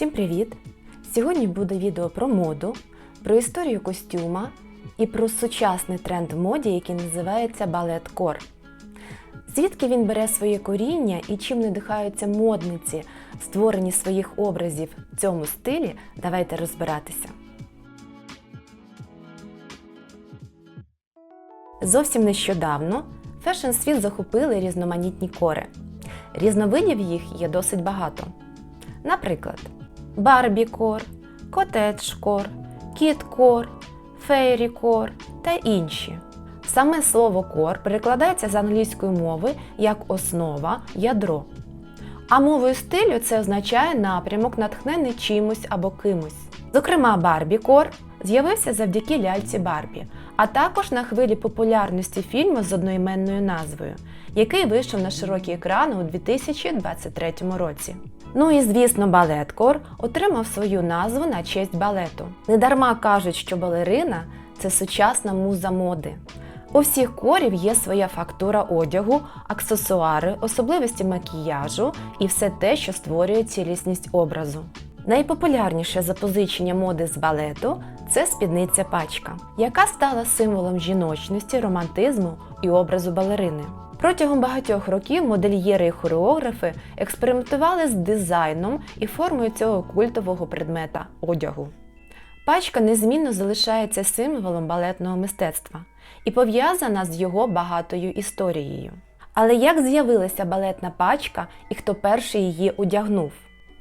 Усім привіт! Сьогодні буде відео про моду, про історію костюма і про сучасний тренд в моді, який називається балет кор. Звідки він бере своє коріння і чим надихаються модниці створенні своїх образів в цьому стилі, давайте розбиратися. Зовсім нещодавно фешн-світ захопили різноманітні кори. Різновидів їх є досить багато. Наприклад, Барбі кор, Котедж кор, Кіт кор, Фейрі кор та інші. Саме слово кор перекладається з англійської мови як основа, ядро. А мовою стилю це означає напрямок, натхнений чимось або кимось. Зокрема, Барбі Кор з'явився завдяки ляльці Барбі, а також на хвилі популярності фільму з одноіменною назвою, який вийшов на широкі екрани у 2023 році. Ну і звісно, балеткор отримав свою назву на честь балету. Недарма кажуть, що балерина це сучасна муза моди. У всіх корів є своя фактура одягу, аксесуари, особливості макіяжу і все те, що створює цілісність образу. Найпопулярніше запозичення моди з балету це спідниця пачка, яка стала символом жіночності, романтизму і образу балерини. Протягом багатьох років модельєри і хореографи експериментували з дизайном і формою цього культового предмета одягу. Пачка незмінно залишається символом балетного мистецтва і пов'язана з його багатою історією. Але як з'явилася балетна пачка і хто перший її одягнув?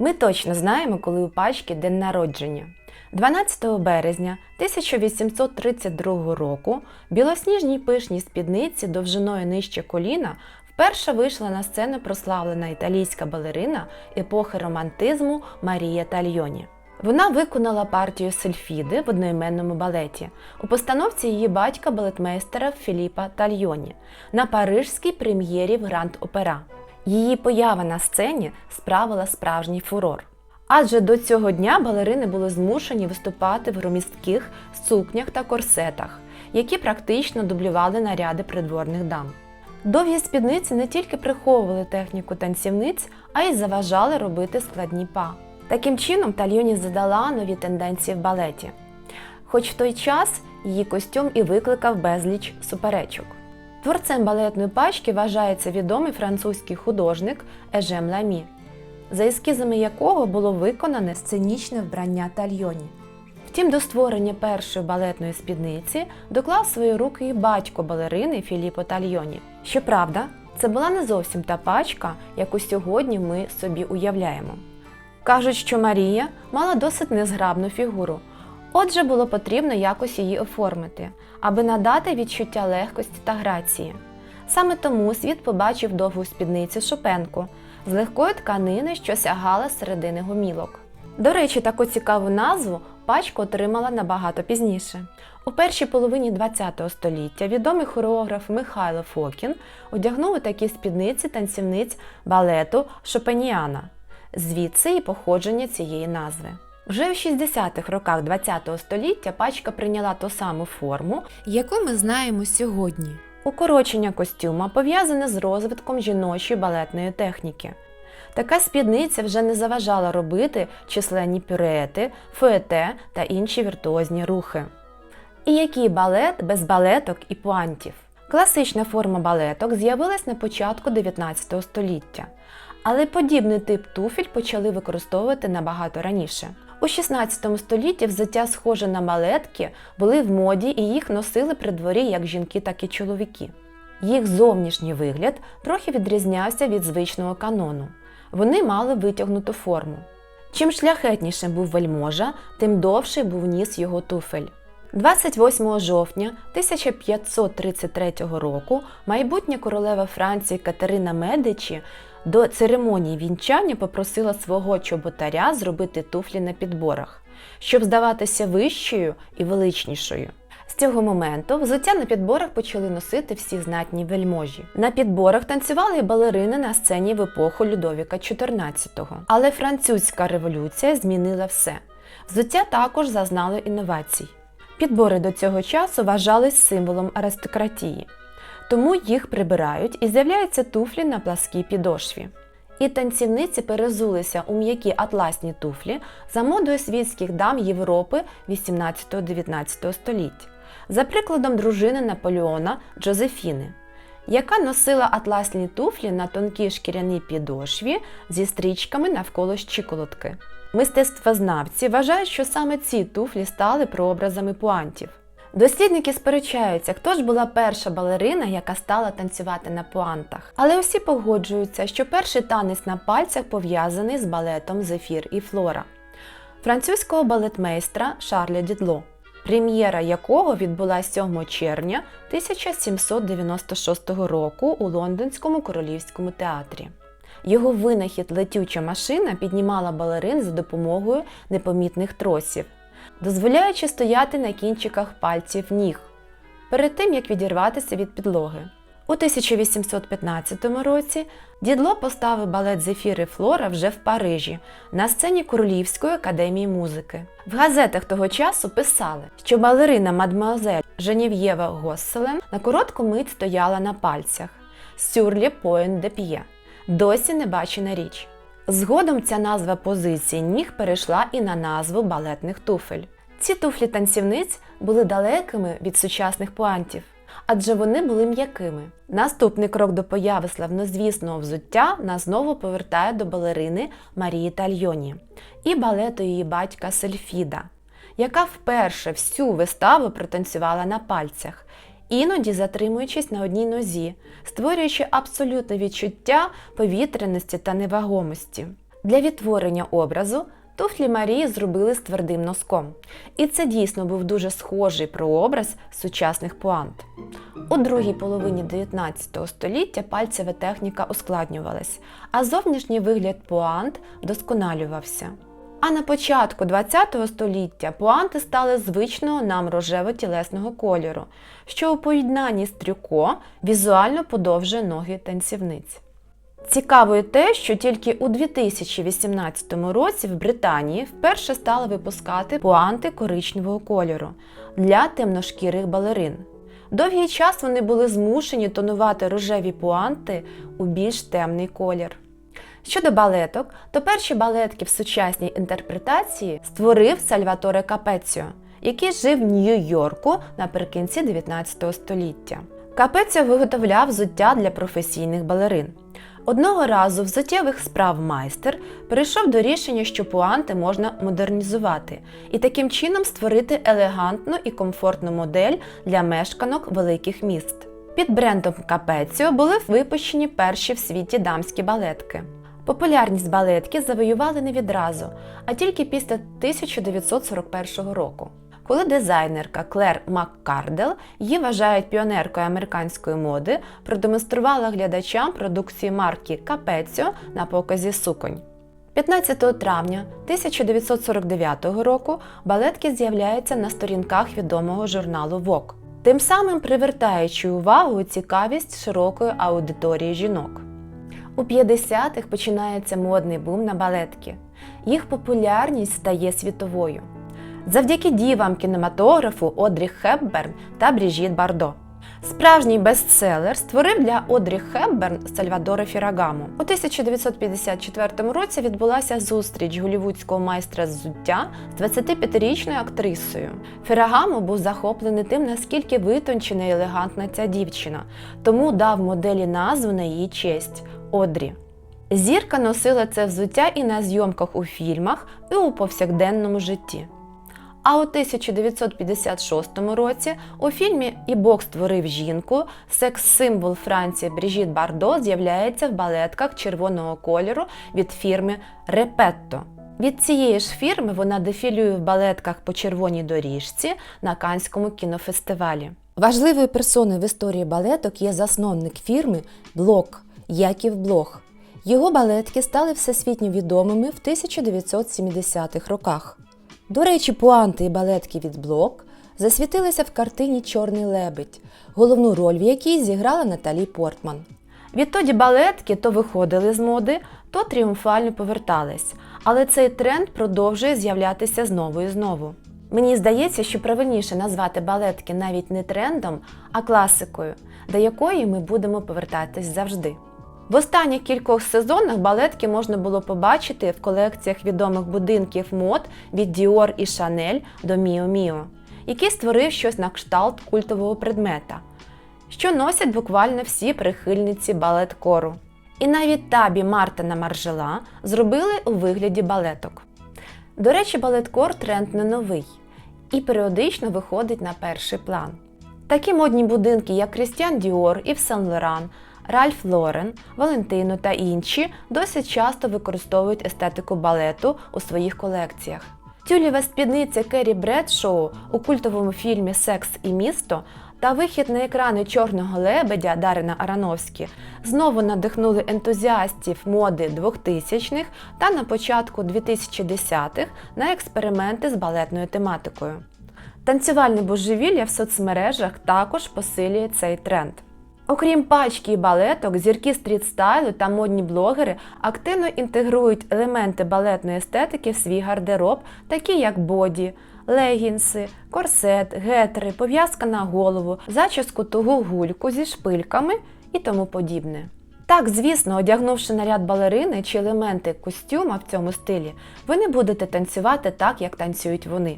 Ми точно знаємо, коли у пачки день народження. 12 березня 1832 року білосніжній пишній спідниці довжиною нижче коліна вперше вийшла на сцену прославлена італійська балерина епохи романтизму Марія Тальйоні. Вона виконала партію Сельфіди в одноіменному балеті у постановці її батька балетмейстера Філіпа Тальйоні на парижській прем'єрі в Гранд Опера. Її поява на сцені справила справжній фурор. Адже до цього дня балерини були змушені виступати в громістких сукнях та корсетах, які практично дублювали наряди придворних дам. Довгі спідниці не тільки приховували техніку танцівниць, а й заважали робити складні па. Таким чином, Тальйоні задала нові тенденції в балеті. Хоч в той час її костюм і викликав безліч суперечок. Творцем балетної пачки вважається відомий французький художник Ежем Ламі, за ескізами якого було виконане сценічне вбрання Тальйоні. Втім, до створення першої балетної спідниці доклав свої руки і батько балерини Філіппо Тальйоні. Щоправда, це була не зовсім та пачка, яку сьогодні ми собі уявляємо. Кажуть, що Марія мала досить незграбну фігуру, отже, було потрібно якось її оформити, аби надати відчуття легкості та грації. Саме тому світ побачив довгу спідницю шопенку з легкої тканини, що сягала середини гомілок. До речі, таку цікаву назву пачка отримала набагато пізніше. У першій половині ХХ століття відомий хореограф Михайло Фокін одягнув у такі спідниці танцівниць балету Шопеніана. Звідси і походження цієї назви. Вже в 60-х роках ХХ століття пачка прийняла ту саму форму, яку ми знаємо сьогодні. Укорочення костюма пов'язане з розвитком жіночої балетної техніки. Така спідниця вже не заважала робити численні пюрети, фуете та інші віртуозні рухи. І який балет без балеток і пуантів? Класична форма балеток з'явилась на початку 19 століття, але подібний тип туфель почали використовувати набагато раніше. У 16 столітті взуття, схоже на балетки, були в моді і їх носили при дворі як жінки, так і чоловіки. Їх зовнішній вигляд трохи відрізнявся від звичного канону. Вони мали витягнуту форму. Чим шляхетнішим був вельможа, тим довший був ніс його туфель. 28 жовтня 1533 року майбутня королева Франції Катерина Медичі до церемонії вінчання попросила свого чоботаря зробити туфлі на підборах, щоб здаватися вищою і величнішою. З цього моменту взуття на підборах почали носити всі знатні вельможі. На підборах танцювали і балерини на сцені в епоху Людовіка XIV. Але французька революція змінила все. Взуття також зазнало інновацій. Підбори до цього часу вважались символом аристократії, тому їх прибирають і з'являються туфлі на пласкій підошві. і танцівниці перезулися у м'які атласні туфлі за модою світських дам Європи 18-19 століть, за прикладом дружини Наполеона Джозефіни, яка носила атласні туфлі на тонкій шкіряній підошві зі стрічками навколо щиколотки. Мистецтвознавці вважають, що саме ці туфлі стали прообразами пуантів. Дослідники сперечаються, хто ж була перша балерина, яка стала танцювати на пуантах. Але усі погоджуються, що перший танець на пальцях пов'язаний з балетом Зефір і Флора французького балетмейстра Шарля Дідло, прем'єра якого відбулася 7 червня 1796 року у Лондонському королівському театрі. Його винахід летюча машина піднімала балерин за допомогою непомітних тросів, дозволяючи стояти на кінчиках пальців ніг перед тим як відірватися від підлоги. У 1815 році Дідло поставив балет Зефір і Флора вже в Парижі на сцені Королівської академії музики. В газетах того часу писали, що балерина мадмуазель Женєв'єва Госселен на коротку мить стояла на пальцях Сюрлі Поен де П'є. Досі не бачена річ. Згодом ця назва позиції ніг перейшла і на назву балетних туфель. Ці туфлі танцівниць були далекими від сучасних пуантів, адже вони були м'якими. Наступний крок до появи славнозвісного взуття нас знову повертає до балерини Марії Тальйоні і балету її батька Сельфіда, яка вперше всю виставу протанцювала на пальцях, іноді затримуючись на одній нозі, створюючи абсолютне відчуття повітряності та невагомості. Для відтворення образу туфлі Марії зробили з твердим носком, і це дійсно був дуже схожий прообраз сучасних пуант. У другій половині 19 століття пальцева техніка ускладнювалась, а зовнішній вигляд пуант вдосконалювався. А на початку ХХ століття пуанти стали звичного нам рожево-тілесного кольору, що у поєднанні з трюко візуально подовжує ноги танцівниць. Цікаво і те, що тільки у 2018 році в Британії вперше стали випускати пуанти коричневого кольору для темношкірих балерин. Довгий час вони були змушені тонувати рожеві пуанти у більш темний колір. Щодо балеток, то перші балетки в сучасній інтерпретації створив Сальваторе Капеціо, який жив в Нью-Йорку наприкінці 19 століття. Капеціо виготовляв взуття для професійних балерин. Одного разу в взуттєвих справ майстер прийшов до рішення, що пуанти можна модернізувати і таким чином створити елегантну і комфортну модель для мешканок великих міст. Під брендом Капеціо були випущені перші в світі дамські балетки. Популярність балетки завоювали не відразу, а тільки після 1941 року, коли дизайнерка Клер Маккардел, її вважають піонеркою американської моди, продемонструвала глядачам продукції марки Капеціо на показі суконь. 15 травня 1949 року балетки з'являються на сторінках відомого журналу Vogue, тим самим привертаючи увагу і цікавість широкої аудиторії жінок. У 50-х починається модний бум на балетки. Їх популярність стає світовою. Завдяки дівам кінематографу Одрі Хепберн та Бріжіт Бардо. Справжній бестселер створив для Одрі Хепберн Сальвадора Фірагамо. У 1954 році відбулася зустріч голівудського майстра взуття з 25-річною актрисою. Фірагамо був захоплений тим, наскільки витончена і елегантна ця дівчина, тому дав моделі назву на її честь Одрі. Зірка носила це взуття і на зйомках у фільмах, і у повсякденному житті. А у 1956 році у фільмі І Бог створив жінку секс-символ Франції Бріжіт Бардо з'являється в балетках червоного кольору від фірми Репетто. Від цієї ж фірми вона дефілює в балетках по червоній доріжці на Канському кінофестивалі. Важливою персоною в історії балеток є засновник фірми Блок Яків Блох. Його балетки стали всесвітньо відомими в 1970-х роках. До речі, пуанти і балетки від Блок засвітилися в картині Чорний лебедь, головну роль в якій зіграла Наталі Портман. Відтоді балетки то виходили з моди, то тріумфально повертались, але цей тренд продовжує з'являтися знову і знову. Мені здається, що правильніше назвати балетки навіть не трендом, а класикою, до якої ми будемо повертатись завжди. В останніх кількох сезонах балетки можна було побачити в колекціях відомих будинків мод від Dior і Chanel до Mio Mio, який створив щось на кшталт культового предмета, що носять буквально всі прихильниці балет-кору. І навіть табі Мартина Маржела зробили у вигляді балеток. До речі, балеткор тренд не новий і періодично виходить на перший план. Такі модні будинки, як Крістіан Діор, Ів Сен Лоран, Ральф Лорен, Валентино та інші досить часто використовують естетику балету у своїх колекціях. Тюлєва спідниця Керрі Бредшоу у культовому фільмі Секс і місто та вихід на екрани чорного лебедя Дарина Арановські знову надихнули ентузіастів моди 2000-х та на початку 2010-х на експерименти з балетною тематикою. Танцювальне божевілля в соцмережах також посилює цей тренд. Окрім пачки і балеток, зірки стріт-стайлу та модні блогери активно інтегрують елементи балетної естетики в свій гардероб, такі як боді, легінси, корсет, гетри, пов'язка на голову, зачіску тугу гульку зі шпильками і тому подібне. Так, звісно, одягнувши наряд балерини чи елементи костюма в цьому стилі, ви не будете танцювати так, як танцюють вони.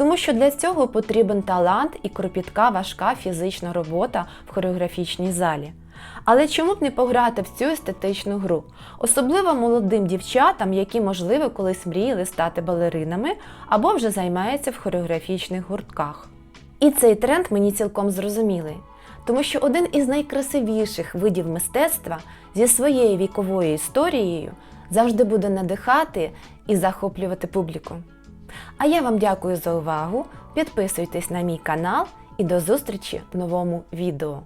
Тому що для цього потрібен талант і кропітка важка фізична робота в хореографічній залі. Але чому б не пограти в цю естетичну гру, особливо молодим дівчатам, які, можливо, колись мріяли стати балеринами або вже займаються в хореографічних гуртках. І цей тренд мені цілком зрозумілий, тому що один із найкрасивіших видів мистецтва зі своєю віковою історією завжди буде надихати і захоплювати публіку. А я вам дякую за увагу. Підписуйтесь на мій канал і до зустрічі в новому відео.